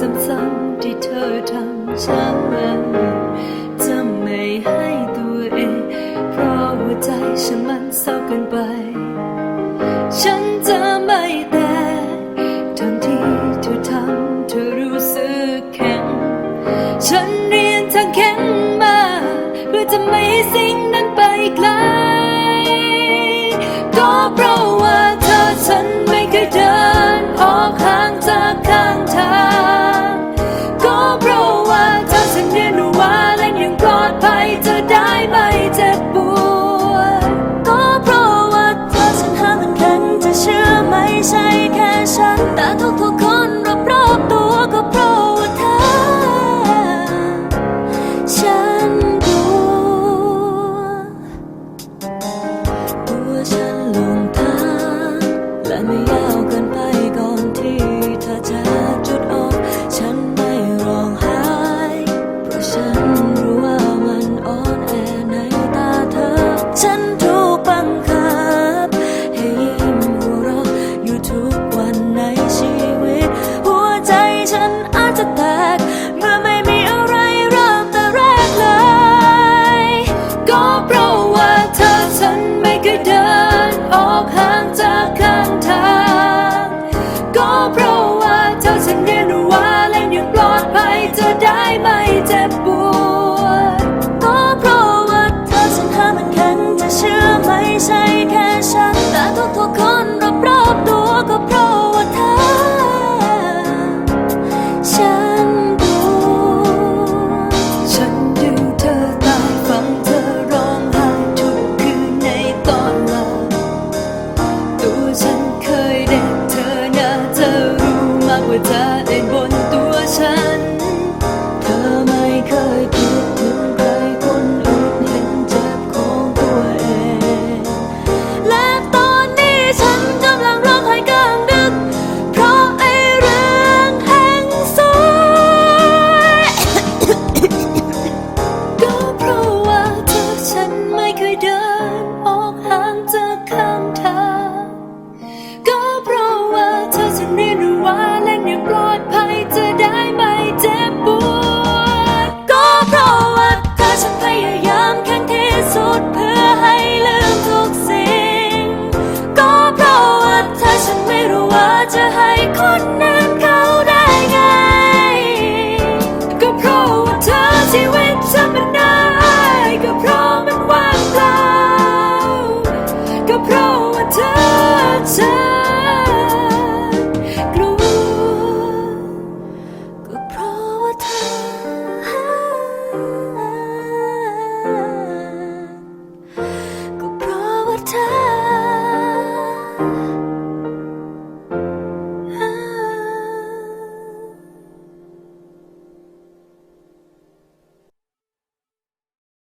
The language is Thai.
ซ้ำๆที่เธอทำฉันจะไม่ให้ตัวเอง เพราะหัวใจฉันมันเศร้าเกินไป แต่ทุกๆคนรอบตัวก็เพราะเธอ ฉันกลัวฉันหลงทางและไม่อยา with that.